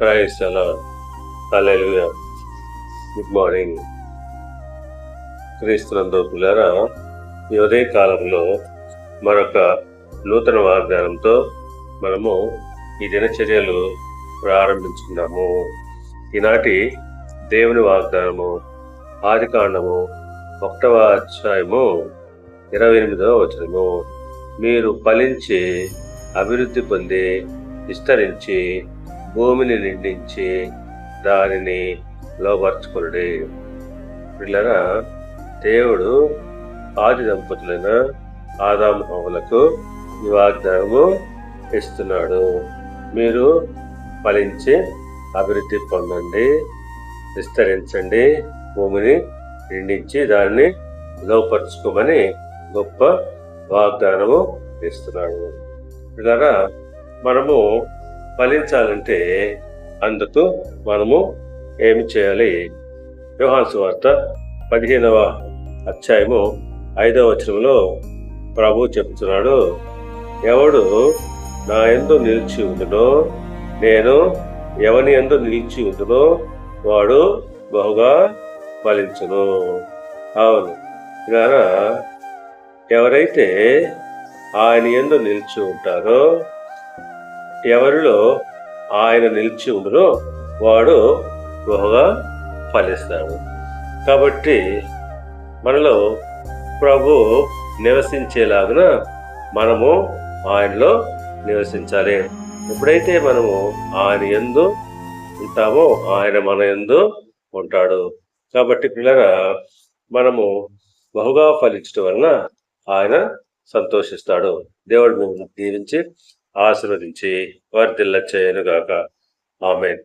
Price అలా హల్లెలూయా good morning క్రీస్తునందు పిల్లరా ఈ ఉదయ కాలంలో మరొక నూతన వాగ్దానంతో మనము ఈ దినచర్యలు ప్రారంభించుకున్నాము ఈనాటి దేవుని వాగ్దానము ఆది కాండము ఒకటవ అధ్యాయము ఇరవై ఎనిమిదవ వచనము. మీరు ఫలించి అభివృద్ధి పొంది విస్తరించి భూమిని నిండించి దానిని లోపరుచుకునుడి పిల్లరా దేవుడు ఆది దంపతులైన ఆదాము హోములకు ఈ వాగ్దానము ఇస్తున్నాడు. మీరు ఫలించి అభివృద్ధి పొందండి. విస్తరించండి. భూమిని నిండించి దాన్ని లోపరుచుకోమని గొప్ప వాగ్దానము ఇస్తున్నాడు. పిల్లరా మనము ఫలించాలంటే అందుకు మనము ఏమి చేయాలి? యోహాన్సు వార్త పదిహేనవ అధ్యాయము ఐదవ వచనంలో ప్రభు చెప్తున్నాడు ఎవడు నా ఎందు నిలిచి ఉండునో నేను ఎవని ఎందు నిలిచి ఉండునో వాడు బహుగా ఫలించును. అవును. ఇలా ఎవరైతే ఆయన ఎందు నిలిచి ఉంటారో ఎవరిలో ఆయన నిలిచి ఉండునో వాడు బహుగా ఫలిస్తాడు. కాబట్టి మనలో ప్రభు నివసించేలాగున మనము ఆయనలో నివసించాలి. ఎప్పుడైతే మనము ఆయన ఎందు ఉంటామో ఆయన మన ఎందు ఉంటాడు. కాబట్టి పిల్లగా మనము బహుగా ఫలించడం వలన ఆయన సంతోషిస్తాడు. దేవుడు మిమ్మల్ని దీవించి ఆశీర్వదించి వర్ధిల్ల చేయను గాక ఆమెన్.